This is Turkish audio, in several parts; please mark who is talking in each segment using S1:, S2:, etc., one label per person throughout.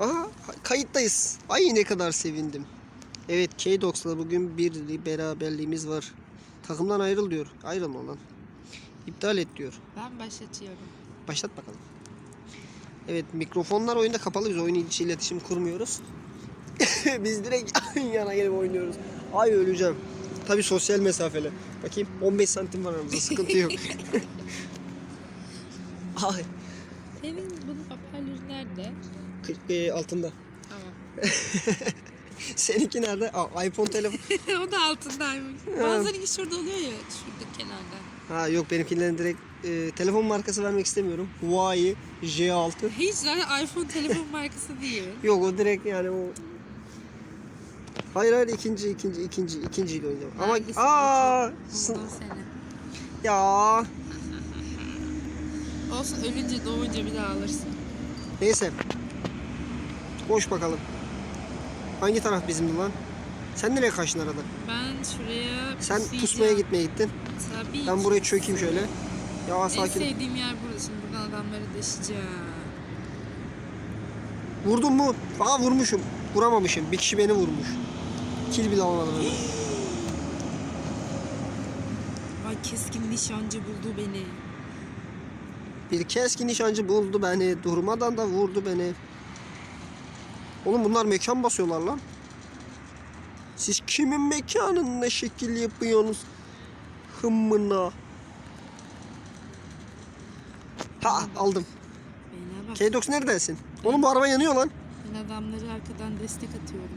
S1: Aha kayıttayız. Ay ne kadar sevindim. Evet K-Dogs'la bugün bir beraberliğimiz var. Takımdan ayrıl diyor. Ayrılma lan. İptal et diyor.
S2: Ben başlatıyorum.
S1: Başlat bakalım. Evet mikrofonlar oyunda kapalı. Biz oyun içi iletişim kurmuyoruz. Biz direkt yan yana gelip oynuyoruz. Ay öleceğim. Tabi sosyal mesafeli. Bakayım 15 santim var aramızda sıkıntı yok. Ay.
S2: Senin bunun hoparlörü nerede?
S1: Kırk- e, altında.
S2: Tamam.
S1: Seninki nerede? Aa, iPhone telefon.
S2: o da altındaymış. Bazıları şurada oluyor ya. Şurada kenarda.
S1: Ha yok benimkilerin direkt e, telefon markası vermek istemiyorum. Huawei J6.
S2: Hiç zaten iPhone telefon markası değil.
S1: Yok o direkt yani o Hayır hayır ikinci ikinci ikinci ikinciyle oynayacağım. Ama aa
S2: seni.
S1: ya
S2: Olsun ölünce doğunca bir daha alırsın.
S1: neyse. Koş bakalım. Hangi taraf bizimdi lan? Sen nereye kaçtın arada?
S2: Ben şuraya
S1: Sen
S2: puslayacağım.
S1: pusmaya gitmeye gittin.
S2: Tabii
S1: Ben
S2: ki.
S1: buraya çökeyim şöyle. Ya
S2: En
S1: sakin.
S2: sevdiğim yer burası. Buradan adamları deşeceğim.
S1: Vurdun mu? Aa vurmuşum. Vuramamışım. Bir kişi beni vurmuş. Kill bile alamadım.
S2: Ay keskin nişancı buldu beni.
S1: Bir keskin nişancı buldu beni. Durmadan da vurdu beni. Oğlum bunlar mekan basıyorlar lan. Siz kimin mekanında şekil yapıyorsunuz? Hımmına. Ha aldım.
S2: Bana bak.
S1: K-Dox neredesin? Oğlum bu araba yanıyor lan.
S2: Ben adamları arkadan destek atıyorum.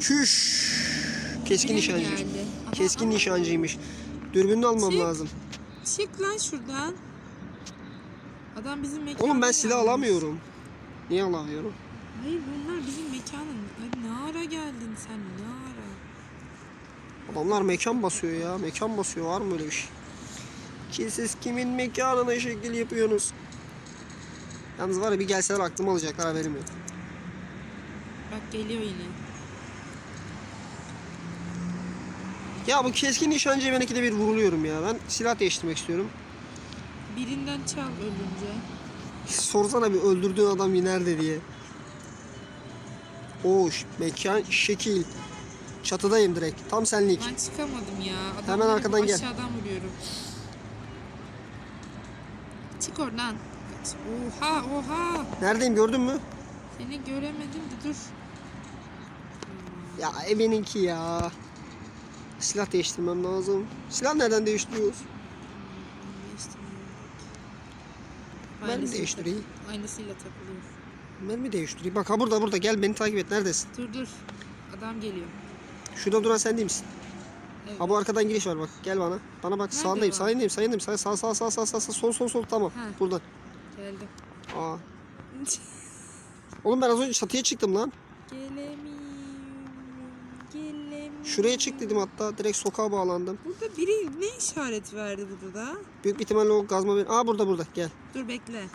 S1: Çüş. Keskin
S2: Biri
S1: nişancı.
S2: geldi.
S1: Keskin
S2: aha.
S1: nişancıymış. Dürbünü almam
S2: Çık.
S1: lazım.
S2: Çık lan şuradan. Adam bizim mekanı
S1: Oğlum ben silah alamıyorum. Niye alamıyorum?
S2: Hayır bunlar bizim mekanın. Ay, ne ara geldin sen ne ara?
S1: Adamlar mekan basıyor ya. Mekan basıyor. Var mı öyle bir şey? Ki siz kimin mekanına şekil yapıyorsunuz? Yalnız var ya bir gelseler aklımı alacaklar haberim yok.
S2: Bak geliyor yine.
S1: Ya bu keskin nişancıya ben ikide bir vuruluyorum ya. Ben silah değiştirmek istiyorum.
S2: Birinden çal ölünce.
S1: Sorsana bir öldürdüğün adam nerede diye. Oş, mekan, şekil. Çatıdayım direkt. Tam senlik.
S2: Ben çıkamadım ya. Adam
S1: Hemen arkadan gel.
S2: Aşağıdan vuruyorum. Çık oradan. Oha oha.
S1: Neredeyim gördün mü?
S2: Seni göremedim de dur.
S1: Ya ebeninki ya. Silah değiştirmem lazım. Silah nereden değiştiriyoruz? Ben mi değiştireyim?
S2: Aynısıyla takılıyor.
S1: Ben mi değiştireyim? Bak ha burada burada gel beni takip et. Neredesin?
S2: Dur dur. Adam geliyor.
S1: Şurada duran sen değil misin?
S2: Evet.
S1: Ha bu arkadan giriş var bak. Gel bana. Bana bak
S2: Nerede
S1: sağındayım. Sağındayım. Sağındayım. Sağ sağ sağ sağ sağ sağ sağ sol sol sol tamam.
S2: Ha.
S1: Buradan.
S2: Geldim.
S1: Aa. Oğlum ben az önce çatıya çıktım lan.
S2: Gelemiyorum.
S1: Şuraya çık dedim hatta. Direkt sokağa bağlandım.
S2: Burada biri ne işaret verdi burada da?
S1: Büyük bir ihtimalle o gazma benim. Aa burada burada. Gel.
S2: Dur bekle.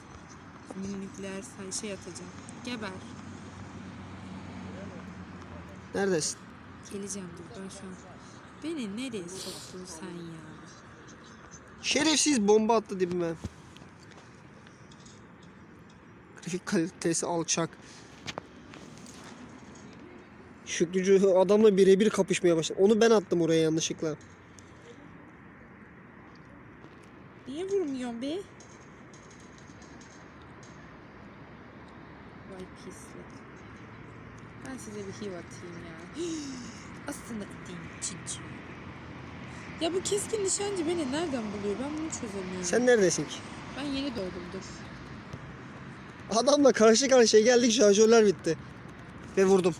S2: Minikler say şey atacağım. Geber.
S1: Neredesin?
S2: Geleceğim dur ben şu an. Beni nereye soktun sen ya?
S1: Şerefsiz bomba attı dibime. Grafik kalitesi alçak. Şükrücü adamla birebir kapışmaya başladı. Onu ben attım oraya yanlışlıkla.
S2: Niye vurmuyorsun be? Vay pislik. Ben size bir hiv atayım ya. Aslında atayım çinçin. Ya bu keskin nişancı beni nereden buluyor? Ben bunu çözemiyorum.
S1: Sen neredesin ki?
S2: Ben yeni doğdum dur.
S1: Adamla karşı karşıya geldik şarjörler bitti. Ve vurdum.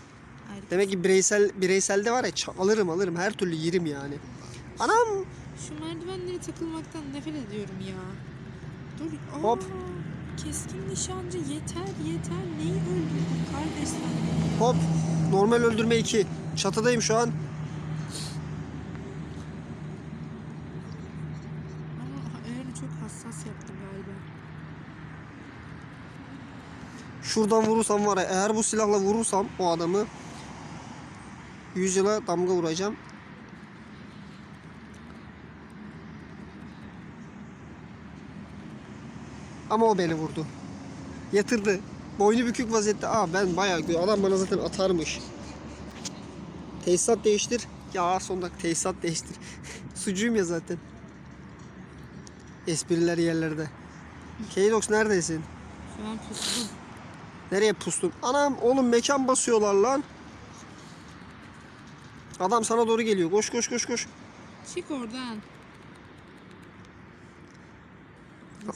S1: Demek ki bireysel bireyselde var ya alırım alırım her türlü yerim yani. Anam
S2: Şu merdivenlere takılmaktan nefret ediyorum ya. Dur. Aa,
S1: Hop.
S2: Keskin nişancı yeter yeter. Neyi öldürdün kardeş sen?
S1: hop normal öldürme 2. Çatıdayım şu an.
S2: Ama ayarını çok hassas yaptım galiba.
S1: Şuradan vurursam var ya eğer bu silahla vurursam o adamı 100 yıla damga vuracağım. Ama o beni vurdu. Yatırdı. Boynu bükük vaziyette. Aa ben bayağı adam bana zaten atarmış. Tesisat değiştir. Ya son dakika tesisat değiştir. Sucuyum ya zaten. Espriler yerlerde. K-Dox neredesin?
S2: Şu an pustum.
S1: Nereye pustun? Anam oğlum mekan basıyorlar lan. Adam sana doğru geliyor. Koş koş koş koş.
S2: Çık oradan.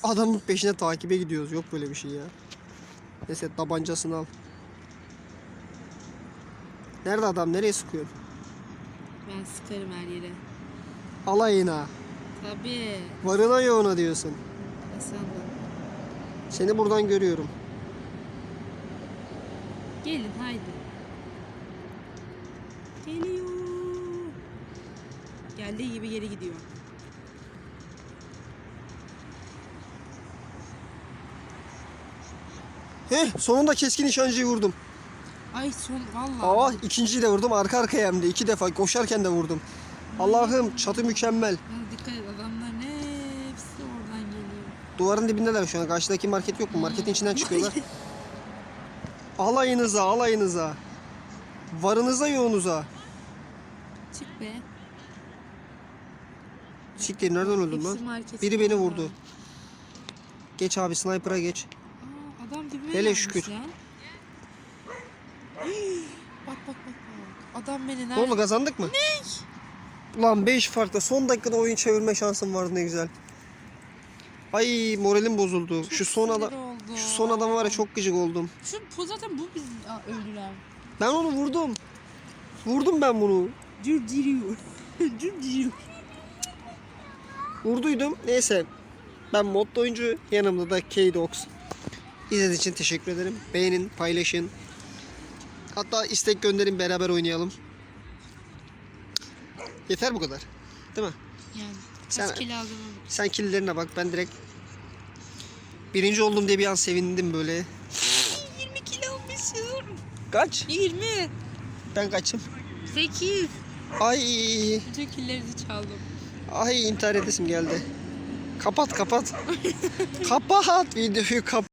S1: Adamın peşine takibe gidiyoruz. Yok böyle bir şey ya. Neyse tabancasını al. Nerede adam? Nereye sıkıyor?
S2: Ben sıkarım her yere.
S1: Alayına.
S2: Tabii.
S1: Varına yoğuna diyorsun.
S2: De.
S1: Seni buradan görüyorum.
S2: Gelin haydi. Geliyor. Geldiği gibi geri gidiyor.
S1: Heh sonunda keskin nişancıyı vurdum.
S2: Ay son vallahi.
S1: Aa ikinciyi de vurdum arka arkaya hem de iki defa koşarken de vurdum. Allah'ım çatı mükemmel.
S2: Dikkat et adamların hepsi oradan geliyor.
S1: Duvarın dibindeler şu an. Karşıdaki market yok mu? Marketin içinden çıkıyorlar. alayınıza alayınıza. Varınıza yoğunuza.
S2: Çık be.
S1: Siktir nereden öldün lan? Biri beni vurdu. Geç abi sniper'a geç.
S2: Aa, adam dibime
S1: Hele
S2: gelmiş
S1: şükür.
S2: ya. bak bak bak bak. Adam beni
S1: Ne
S2: nerede?
S1: oldu kazandık mı? Ne? Lan 5 farkla son dakikada oyun çevirme şansım vardı ne güzel. Ay moralim bozuldu. şu son
S2: sinir
S1: adam
S2: oldum.
S1: şu son adama var ya çok gıcık oldum.
S2: Şu bu zaten bu biz Aa, öldüler.
S1: Ben onu vurdum. Vurdum ben bunu.
S2: Dür diriyor. Dür diriyor.
S1: Vurduydum. Neyse. Ben modda oyuncu. Yanımda da K-Dox. İzlediğiniz için teşekkür ederim. Beğenin, paylaşın. Hatta istek gönderin beraber oynayalım. Yeter bu kadar. Değil mi?
S2: Yani
S1: Sen-
S2: aldım?
S1: Sen killerine bak. Ben direkt birinci oldum diye bir an sevindim böyle.
S2: 20 kilo almışım.
S1: Kaç?
S2: 20.
S1: Ben kaçım?
S2: 8.
S1: Ay,
S2: Bütün killerinizi çaldım.
S1: Ay intihar edesim geldi. Kapat kapat. kapat videoyu kapat.